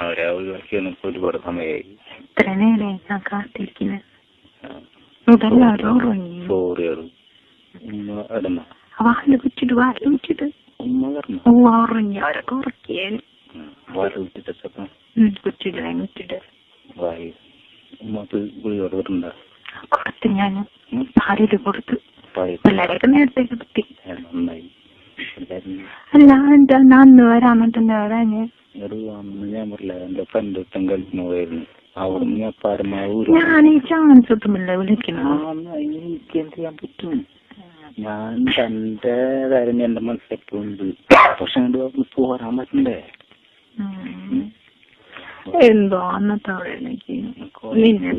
അവരെ ഒഴിവാക്കി ഒരുപാട് സമയമായി ഗുളിക കൊടുത്തിട്ടുണ്ടോ? കൊടുത്ത് ഞാൻ പാലിട്ട് കൊടുത്ത്. നേരത്തെ കിട്ടി. അല്ല എന്താ അന്ന് വരാൻ പറ്റുന്ന വരാഞ്ഞ് ഒരു അന്ന് ഞാൻ പറഞ്ഞില്ല എന്റെ ഫ്രണ്ട് ഒട്ടും കളിക്കുന്ന പോയിരുന്നു. അവിടെ ഞാൻ പരമാവൂർ ഞാൻ ഈ ചാൻസ് ഒട്ടുമില്ല വിളിക്കണം എനിക്ക് എന്ത് ചെയ്യാൻ പറ്റും? ഞാൻ തന്റെ കാര്യം എന്റെ മനസ്സിലെപ്പോഴുണ്ട് പക്ഷെ അങ്ങോട്ട് പോരാൻ പറ്റണ്ടേ. എന്തോ അന്നത്തെ അവിടെ എനിക്ക് നിന്നെ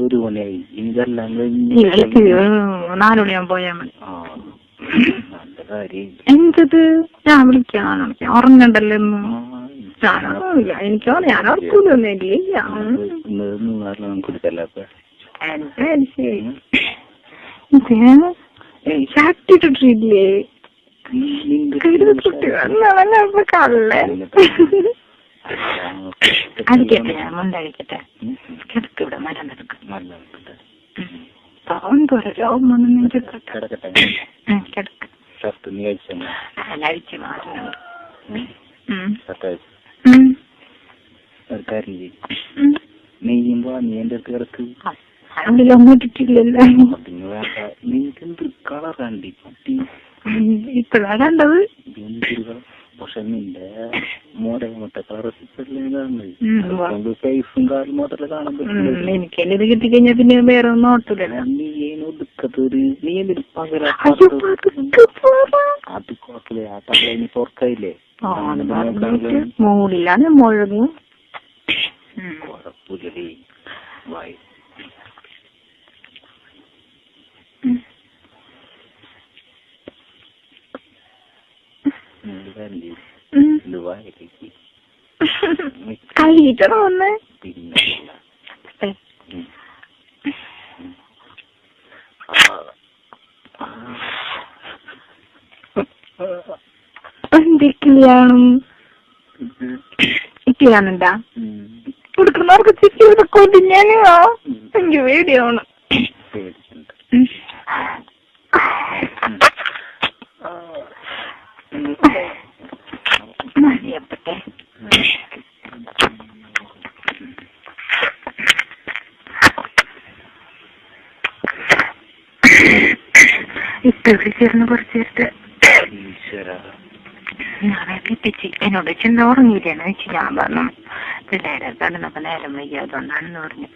ഒരു മണിയായി. ഇതെല്ലാം കഴിഞ്ഞ് മതി. എന്തത്? ഞാൻ വിളിക്കാം ഞാൻ വിളിക്കാം. ഉറങ്ങണ്ടല്ലോ എനിക്കോ ഞാൻ വന്നവനപ്പൊ കള്ളൻ. അടിക്കട്ടെ ഞാൻ മുണ്ടടിക്കട്ടെ മരം കിടക്ക്. പാവം കിടക്ക്. അഴിച്ചു മാറുന്നുണ്ട്. ഒരു കാര്യം ചെയ്യ്. നെയ്യുമ്പോ നീ എന്റെ അടുത്ത് കിടക്ക്. വേണ്ട. നിനക്ക് എന്ത് കളറാണ്ടി കുട്ടി ഇപ്പഴാ കണ്ടത്. പക്ഷെ നിന്റെ മറ്റേ കളർ ഉം. ഫേസും കാലും മാത്രമേ കാണാൻ പറ്റുള്ളൂ. എനിക്ക് എന്നെ ഇത് കിട്ടിക്കഴിഞ്ഞാ പിന്നെ വേറെ ഒന്നും ഓട്ടില്ലല്ലോ നീ ഏന് ഒടുക്കത്തൊരു നീ എന്തൊരു പകരം. അത് കുഴപ്പമില്ല. ആ തള്ള ഇനി പുറക്കായില്ലേ മുകളിലാണ് മുഴങ്ങും. കുഴപ്പമില്ലേ വായി. Mm. എന്ത് വായിലേക്ക് കൈയിട്ടണോ ഒന്ന് പിന്നെ. എന്തൊക്കെയാണ് ഇട്ടിയാണെന്താ കൊടുക്കുന്നവർക്ക് ചിക്കി കൊതിഞ്ഞാനോ എനിക്ക് പേടിയാണ്. ഇപ്പൊ വിളിച്ചിരുന്നു കുറച്ച് നേരത്തെ ഈശ്വരാ. ഞാനെ കിട്ടിച്ച് എന്നോട് ചെന്ന് ഉറങ്ങിയില്ലെന്ന് വെച്ച് ഞാൻ പറഞ്ഞു പിള്ളേരെ കടന്നപ്പോ നേരം വയ്യാതുകൊണ്ടാണെന്ന് പറഞ്ഞു.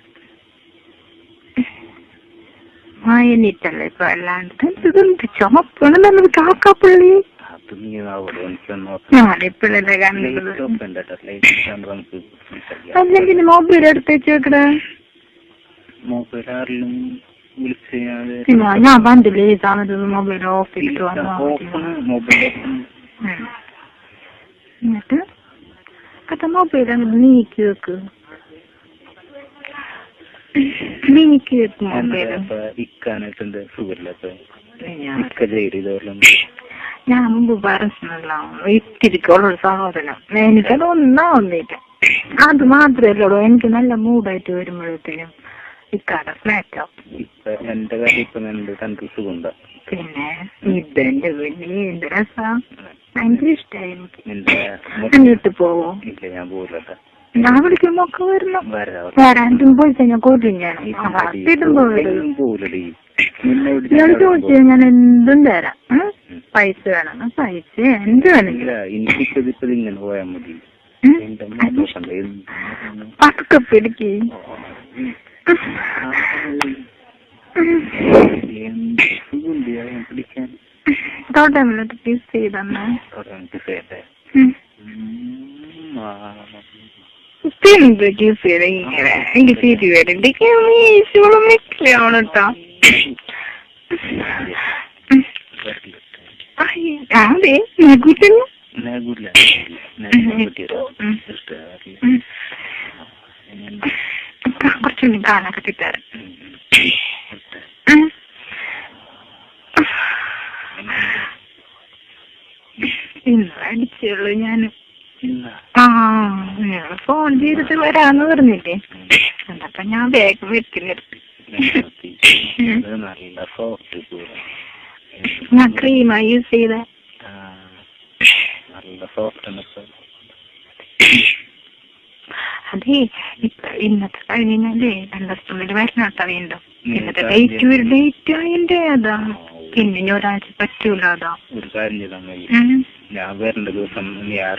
വായനിട്ടല്ലേ ഇപ്പൊ അല്ലാണ്ട്? ഇതെന്ത് ചുമപ്പാണ് നല്ലത് കണ്ടത് അല്ലെങ്കിൽ മൊബൈൽ എടുത്ത് മൊബൈൽ ആരിലും വിളിച്ച് ഞാൻ ഈ സമയത്ത് മൊബൈൽ ഓഫ് ചെയ്തിട്ട് മൊബൈൽ ഓപ്പൺ എന്നിട്ട് കഥ മൊബൈൽ അങ്ങനെ നീക്കി വെക്ക് നീക്കി വെക്ക് മൊബൈൽ ഇക്കാനായിട്ടുണ്ട് ഞാൻ മുമ്പ് പറഞ്ഞല്ലോ ഇത്തിരിക്കുള്ള ഒരു സഹോദരൻ എനിക്കത് ഒന്നാവുന്നില്ല അത് മാത്രമല്ലോ എനിക്ക് നല്ല മൂഡായിട്ട് വരുമ്പോഴത്തേനും ഇക്കാടെ ഫ്ലാറ്റോ എന്റെ കാര്യം ഇപ്പൊ എന്റെ തനിക്ക് സുഖമുണ്ടോ? പിന്നെ ഇതെന്റെ വലിയ എന്ത് രസാ? ഭയങ്കര ഇഷ്ടമായി എനിക്ക് നിന്റെ എന്നിട്ട് പോവോ? ഇല്ല ഞാൻ പോകില്ല ഞാൻ വിളിക്കുമ്പോ ഒക്കെ വരണം. വരാം വരാണ്ടും പോയി ഞാൻ പോലടി നിന്നെ ഇയാൾ ചോദിച്ചു ഞാൻ എന്തും തരാം? പൈസ വേണം. പൈസ എന്ത് എനിക്കിപ്പത് ഇപ്പത് ഇങ്ങനെ പോയാൽ മതി? എന്റെ പതുക്കെ പിടിക്ക്. പിടിക്കാൻ തോട്ടമില്ലാത്ത പീസ് ചെയ്തന്നെ എനിക്ക് ജ്യൂസ് ചെയ്ത ഇങ്ങനെ എനിക്ക് തിരി വരണ്ട് മീശോളം മിക്കലാണ് കേട്ടോ അതെ നഗുട്ടല്ല നഗുല്ല കുറച്ചുകൂടി കാണാൻ കിട്ടിട്ടാറ് ഇന്ന് അടിച്ചുള്ളൂ ഞാൻ ആ ഞങ്ങൾ ഫോൺ ചെയ്തിട്ട് വരാന്ന് പറഞ്ഞില്ലേ? അതപ്പൊ ഞാൻ ബാഗ് വെക്കുന്നെടുത്ത് ഞാൻ ക്രീമാ യൂസ് ചെയ്ത. നല്ല സോഫ്റ്റ് അതെ ഇന്നത്തെ കഴിഞ്ഞാലേ രണ്ടു വരണോട്ടാ വീണ്ടും. ഇന്നത്തെ ഡേറ്റ് ഒരു ഡേറ്റ് അതിന്റെ അതാ. പിന്നെ ഇനി ഒരാഴ്ച പറ്റൂല അതാ. ഒരു കാര്യം ചെയ്താൽ ഞാൻ വരേണ്ട ദിവസം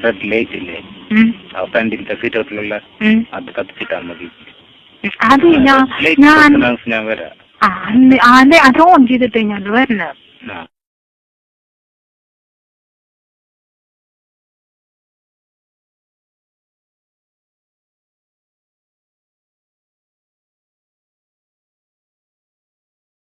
റെഡ് ലൈറ്റ് ഇല്ലേ? ആ ഫ്രണ്ടിലത്തെ സീറ്റോട്ടിലുള്ള ഉം. അത് കത്തിച്ചിട്ടാ മതി. അത് ഞാൻ ഞാൻ വരാം. അതെ അത് ഓൺ ചെയ്തിട്ട് ഞാൻ വരണം.